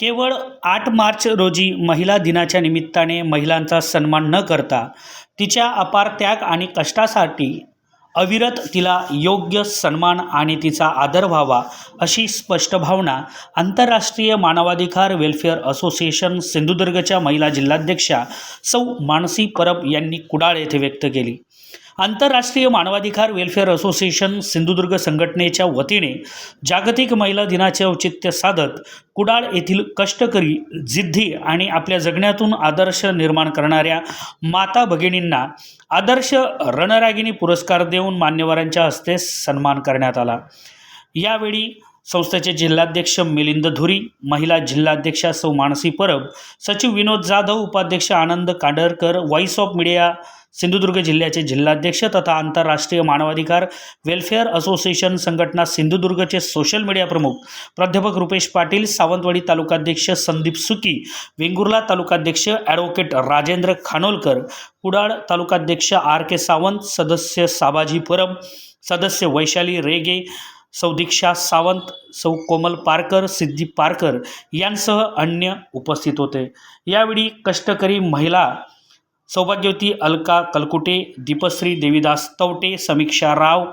केवळ आठ मार्च रोजी महिला दिनाच्या निमित्ताने महिलांचा सन्मान न करता तिच्या अपार त्याग आणि कष्टासाठी अविरत तिला योग्य सन्मान आणि तिचा आदर व्हावा अशी स्पष्ट भावना आंतरराष्ट्रीय मानवाधिकार वेल्फेअर असोसिएशन सिंधुदुर्गच्या महिला जिल्हाध्यक्षा सौ मानसी परब यांनी कुडाळ येथे व्यक्त केली. आंतरराष्ट्रीय मानवाधिकार वेल्फेअर असोसिएशन सिंधुदुर्ग संघटनेच्या वतीने जागतिक महिला दिनाचे औचित्य साधत कुडाळ येथील कष्टकरी जिद्दी आणि आपल्या जगण्यातून आदर्श निर्माण करणाऱ्या माता भगिनींना आदर्श रणरागिणी पुरस्कार देऊन मान्यवरांच्या हस्ते सन्मान करण्यात आला. यावेळी संस्थेचे जिल्हाध्यक्ष मिलिंद धुरी महिला जिल्हाध्यक्षा सौ मानसी परब सचिव विनोद जाधव उपाध्यक्ष Anand Kandarkar voice of media Sindhudurg जिल्ह्याचे जिल्हाध्यक्ष तथा आंतरराष्ट्रीय मानवाधिकार वेलफेअर असोसिएशन संघटना सिंधुदुर्गचे सोशल मीडिया प्रमुख प्राध्यापक रुपेश पाटील सावंतवाडी तालुकाध्यक्ष संदीप सुकी वेंगुर्ला तालुकाध्यक्ष ॲडव्होकेट राजेंद्र खानोलकर कुडाळ तालुकाध्यक्ष आर के सावंत सदस्य साबाजी परब सदस्य वैशाली रेगे सौदीक्षा सावंत सौ कोमल पारकर सिद्धी पारकर यांसह अन्य उपस्थित होते. यावेळी कष्टकरी महिला सौभाग्यवती अलका कलकुटे दीपश्री देवीदास तवटे समीक्षा राव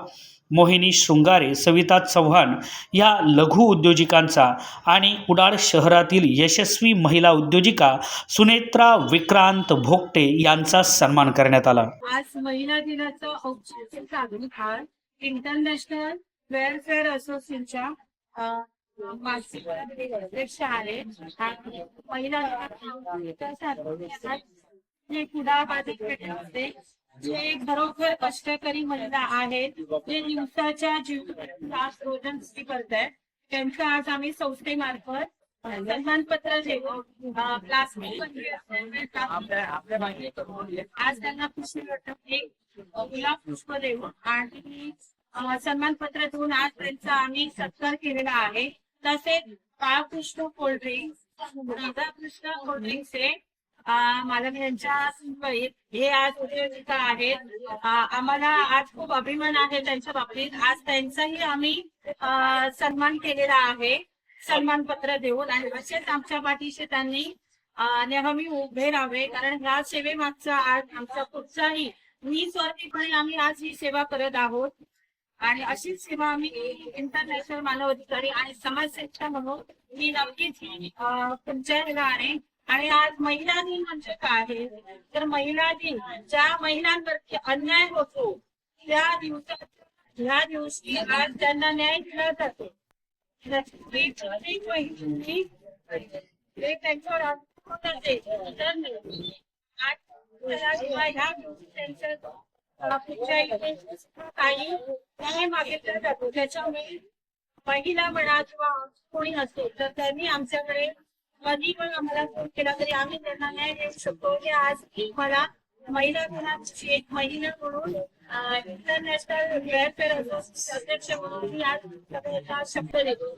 मोहिनी शृंगारे सविता चव्हाण या लघु उद्योजिकांचा आणि कुडाळ शहरातील यशस्वी महिला उद्योजिका सुनेत्रा विक्रांत भोगटे यांचा सन्मान करण्यात आला. आज महिला दिनाचं औपचारिक साधून इंटरनॅशनल वेलफेअर असोसिएशनच्या मासिक अध्यक्ष आहे. आणि महिला जे कुडाळ बाजारपेठेमध्ये जे खरोखर कष्टकरी महिला आहेत जे दिवसाच्या जीवनात रोजन करत आहेत त्यांचं आज आम्ही संस्थेमार्फत सन्मानपत्र देऊ प्लास्टिक आज त्यांना पुष्प एक गुलाब पुष्प देऊ आणि सन्मानपत्र देऊन आज त्यांचा आम्ही सत्कार केलेला आहे. तसेच बाळकृष्ण कोल्ड्रिंक्स राधाकृष्ण कोल्ड्रिंक्स हे अ, यांच्या हे आज उद्योजिका आहेत. आम्हाला आज खूप अभिमान आहे त्यांच्या बाबतीत. आज त्यांचाही आम्ही सन्मान केलेला आहे. सन्मानपत्र देऊन आणि असेच आमच्या पाठीशी त्यांनी नेहमी उभे राहावे. कारण ह्या सेवेमागचा आज आमचा कुठचाही निस्वार्थीपणे आम्ही आज ही सेवा करत आहोत. आणि अशीच सेवा आम्ही इंटरनॅशनल मानव अधिकारी आणि समाजसेविका म्हणून मी नक्कीच अ, तुमच्या आहे आणि आज महिला दिन म्हणजे काय आहे? तर महिला दिन ज्या महिलांवरती अन्याय होतो त्या दिवसात ह्या दिवशी आज त्यांना न्याय दिला जातो त्यांच्यावर अवलंबून असेल तर ह्या दिवशी त्यांचं अ, काही न्याय मागितला जातो. त्याच्यामुळे महिला म्हणा किंवा कोणी असेल तर त्यांनी आमच्याकडे कधी पण आम्हाला फोन केला तरी आम्ही त्यांना न्याय देऊ शकतो. हे आज मला महिला दिनाची एक महिला म्हणून इंटरनॅशनल वेलफेअर असोसिएशन अध्यक्ष म्हणून मी आज शब्द देतो.